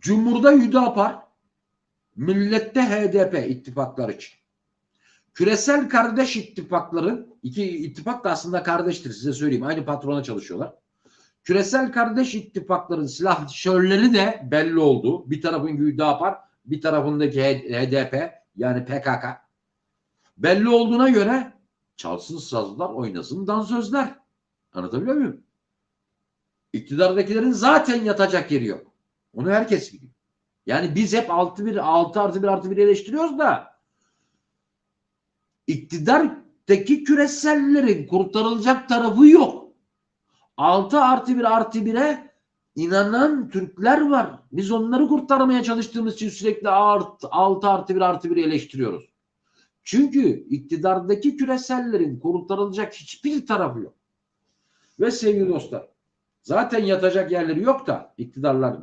Cumhurda Hüdapar, millette HDP ittifaklar için. Küresel kardeş ittifakların, iki ittifak da aslında kardeştir size söyleyeyim. Aynı patrona çalışıyorlar. Küresel kardeş ittifakların silahşörleri de belli oldu. Bir tarafın Hüdapar, bir tarafındaki HDP yani PKK. Belli olduğuna göre çalsın sazlar, oynasın dansözler. Anlatabiliyor muyum? İktidardakilerin zaten yatacak yeri yok. Onu herkes biliyor. Yani biz hep 6 1 6 artı 1 artı 1 eleştiriyoruz da iktidardaki küresellerin kurtarılacak tarafı yok. 6 artı 1 artı 1'e inanan Türkler var. Biz onları kurtarmaya çalıştığımız için sürekli 6 artı 1 artı 1 eleştiriyoruz. Çünkü iktidardaki küresellerin kurtarılacak hiçbir tarafı yok. Ve sevgili dostlar zaten yatacak yerleri yok da iktidarlar